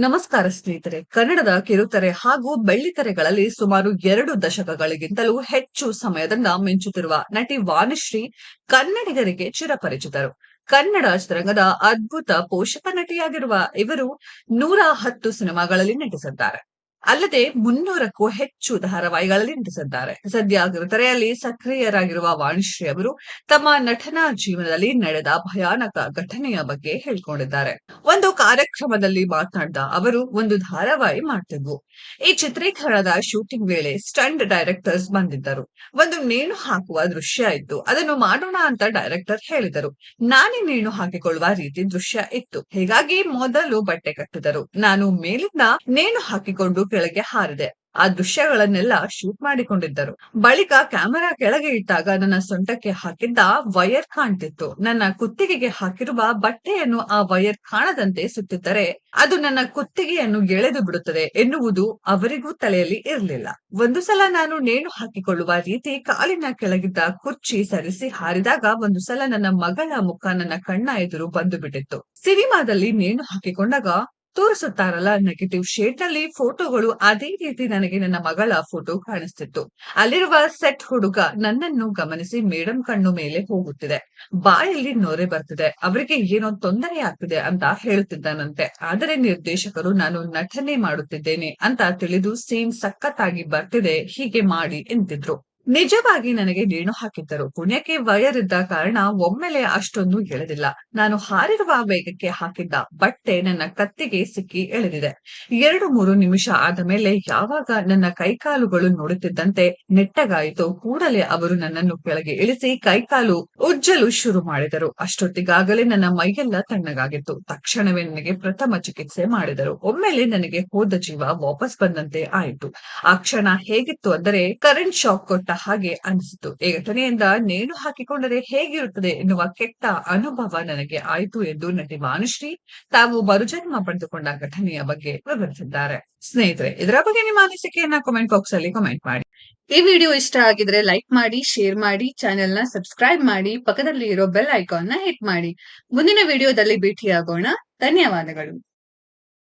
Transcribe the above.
ನಮಸ್ಕಾರ ಸ್ನೇಹಿತರೆ. ಕನ್ನಡದ ಕಿರುತೆರೆ ಹಾಗೂ ಬೆಳ್ಳಿತೆರೆಗಳಲ್ಲಿ ಸುಮಾರು ಎರಡು ದಶಕಗಳಿಗಿಂತಲೂ ಹೆಚ್ಚು ಸಮಯದಿಂದ ಮಿಂಚುತ್ತಿರುವ ನಟಿ ವಾಣಿಶ್ರೀ ಕನ್ನಡಿಗರಿಗೆ ಚಿರಪರಿಚಿತರು. ಕನ್ನಡ ಚಿತ್ರರಂಗದ ಅದ್ಭುತ ಪೋಷಕ ನಟಿಯಾಗಿರುವ ಇವರು ನೂರ ಹತ್ತು ಸಿನಿಮಾಗಳಲ್ಲಿ ನಟಿಸಿದ್ದಾರೆ. ಅಲ್ಲದೆ ಮುನ್ನೂರಕ್ಕೂ ಹೆಚ್ಚು ಧಾರಾವಾಹಿಗಳಲ್ಲಿ ನಟಿಸಿದ್ದಾರೆ. ಸದ್ಯ ತೆರೆಯಲ್ಲಿ ಸಕ್ರಿಯರಾಗಿರುವ ವಾಣಿಶ್ರೀ ಅವರು ತಮ್ಮ ನಟನಾ ಜೀವನದಲ್ಲಿ ನಡೆದ ಭಯಾನಕ ಘಟನೆಯ ಬಗ್ಗೆ ಹೇಳ್ಕೊಂಡಿದ್ದಾರೆ. ಒಂದು ಕಾರ್ಯಕ್ರಮದಲ್ಲಿ ಮಾತನಾಡಿದ ಅವರು, ಒಂದು ಧಾರಾವಾಹಿ ಮಾಡ್ತಿದ್ವು. ಈ ಚಿತ್ರೀಕರಣದ ಶೂಟಿಂಗ್ ವೇಳೆ ಸ್ಟಂಟ್ ಡೈರೆಕ್ಟರ್ಸ್ ಬಂದಿದ್ದರು. ಒಂದು ನೇಣು ಹಾಕುವ ದೃಶ್ಯ ಇತ್ತು. ಅದನ್ನು ಮಾಡೋಣ ಅಂತ ಡೈರೆಕ್ಟರ್ ಹೇಳಿದರು. ನಾನೇ ನೇಣು ಹಾಕಿಕೊಳ್ಳುವ ರೀತಿ ದೃಶ್ಯ ಇತ್ತು. ಹೀಗಾಗಿ ಮೊದಲು ಬಟ್ಟೆ ಕಟ್ಟಿದರು. ನಾನು ಮೇಲಿಂದ ನೇಣು ಹಾಕಿಕೊಂಡು ಕೆಳಗೆ ಹಾರಿದೆ. ಆ ದೃಶ್ಯಗಳನ್ನೆಲ್ಲ ಶೂಟ್ ಮಾಡಿಕೊಂಡಿದ್ದರು. ಬಳಿಕ ಕ್ಯಾಮೆರಾ ಕೆಳಗೆ ಇಟ್ಟಾಗ ನನ್ನ ಸೊಂಟಕ್ಕೆ ಹಾಕಿದ್ದ ವೈರ್ ಕಾಣ್ತಿತ್ತು. ನನ್ನ ಕುತ್ತಿಗೆಗೆ ಹಾಕಿರುವ ಬಟ್ಟೆಯನ್ನು ಆ ವೈರ್ ಕಾಣದಂತೆ ಸುತ್ತಿದ್ದರೆ ಅದು ನನ್ನ ಕುತ್ತಿಗೆಯನ್ನು ಎಳೆದು ಬಿಡುತ್ತದೆ ಎನ್ನುವುದು ಅವರಿಗೂ ತಲೆಯಲ್ಲಿ ಇರಲಿಲ್ಲ. ಒಂದು ಸಲ ನಾನು ನೇಣು ಹಾಕಿಕೊಳ್ಳುವ ರೀತಿ ಕಾಲಿನ ಕೆಳಗಿದ್ದ ಕುರ್ಚಿ ಸರಿಸಿ ಹಾರಿದಾಗ ಒಂದು ಸಲ ನನ್ನ ಮಗಳ ಮುಖ ನನ್ನ ಕಣ್ಣ ಎದುರು ಬಂದು ಸಿನಿಮಾದಲ್ಲಿ ನೇಣು ಹಾಕಿಕೊಂಡಾಗ ತೋರಿಸುತ್ತಾರಲ್ಲ ನೆಗೆಟಿವ್ ಶೇಡ್ನಲ್ಲಿ ಫೋಟೋಗಳು ಅದೇ ರೀತಿ ನನಗೆ ನನ್ನ ಮಗಳ ಫೋಟೋ ಕಾಣಿಸ್ತಿತ್ತು. ಅಲ್ಲಿರುವ ಸೆಟ್ ಹುಡುಗ ನನ್ನನ್ನು ಗಮನಿಸಿ ಮೇಡಂ ಕಣ್ಣು ಮೇಲೆ ಹೋಗುತ್ತಿದೆ. ಬಾಯಲ್ಲಿ ನೊರೆ ಬರ್ತಿದೆ. ಅವರಿಗೆ ಏನೋ ತೊಂದರೆ ಆಗ್ತಿದೆ ಅಂತ ಹೇಳುತ್ತಿದ್ದಾನಂತೆ. ಆದರೆ ನಿರ್ದೇಶಕರು, ನಾನು ನಟನೆ ಮಾಡುತ್ತಿದ್ದೇನೆ ಅಂತ ತಿಳಿದು ಸೀನ್ ಸಖತ್ತಾಗಿ ಬರ್ತಿದೆ, ಹೀಗೆ ಮಾಡಿ ಎಂತಿದ್ರು. ನಿಜವಾಗಿ ನನಗೆ ನೇಣು ಹಾಕಿದ್ದರು. ಪುಣ್ಯಕ್ಕೆ ಇದ್ದ ಕಾರಣ ಒಮ್ಮೆಲೆ ಅಷ್ಟೊಂದು ಎಳೆದಿಲ್ಲ. ನಾನು ಹಾರಿರುವ ವೇಗಕ್ಕೆ ಹಾಕಿದ್ದ ಬಟ್ಟೆ ನನ್ನ ಕತ್ತಿಗೆ ಸಿಕ್ಕಿ ಎಳೆದಿದೆ. ಎರಡು ಮೂರು ನಿಮಿಷ ಆದ ಮೇಲೆ ಯಾವಾಗ ನನ್ನ ಕೈಕಾಲುಗಳು ನೋಡುತ್ತಿದ್ದಂತೆ ನೆಟ್ಟಗಾಯಿತು. ಕೂಡಲೇ ಅವರು ನನ್ನನ್ನು ಕೆಳಗೆ ಇಳಿಸಿ ಕೈಕಾಲು ಉಜ್ಜಲು ಶುರು ಮಾಡಿದರು. ಅಷ್ಟೊತ್ತಿಗಾಗಲೇ ನನ್ನ ಮೈಯೆಲ್ಲ ತಣ್ಣಗಾಗಿತ್ತು. ತಕ್ಷಣವೇ ನನಗೆ ಪ್ರಥಮ ಚಿಕಿತ್ಸೆ ಮಾಡಿದರು. ಒಮ್ಮೆಲೆ ನನಗೆ ಹೋದ ಜೀವ ವಾಪಸ್ ಬಂದಂತೆ ಆಯಿತು. ಆ ಕ್ಷಣ ಹೇಗಿತ್ತು ಅಂದರೆ ಕರೆಂಟ್ ಶಾಕ್ ಕೊಟ್ಟ ಹಾಗೆ ಅನಿಸಿತು. ಈ ಘಟನೆಯಿಂದ ನೇಣು ಹಾಕಿಕೊಂಡರೆ ಹೇಗಿರುತ್ತದೆ ಎನ್ನುವ ಕೆಟ್ಟ ಅನುಭವ ನನಗೆ ಆಯಿತು ಎಂದು ನಟಿ ಮಾನುಶ್ರೀ ತಾವು ಮರುಜನ್ಮ ಪಡೆದುಕೊಂಡ ಘಟನೆಯ ಬಗ್ಗೆ ವಿವರಿಸಿದ್ದಾರೆ. ಸ್ನೇಹಿತರೆ, ಇದರ ಬಗ್ಗೆ ನಿಮ್ಮ ಅನಿಸಿಕೆಯನ್ನ ಕಮೆಂಟ್ ಬಾಕ್ಸ್ ಅಲ್ಲಿ ಕಮೆಂಟ್ ಮಾಡಿ. ಈ ವಿಡಿಯೋ ಇಷ್ಟ ಆಗಿದ್ರೆ ಲೈಕ್ ಮಾಡಿ ಶೇರ್ ಮಾಡಿ ಚಾನೆಲ್ನ ಸಬ್ಸ್ಕ್ರೈಬ್ ಮಾಡಿ ಪಕ್ಕದಲ್ಲಿ ಇರೋ ಬೆಲ್ ಐಕಾನ್ನ ಹಿಟ್ ಮಾಡಿ. ಮುಂದಿನ ವಿಡಿಯೋದಲ್ಲಿ ಭೇಟಿಯಾಗೋಣ. ಧನ್ಯವಾದಗಳು.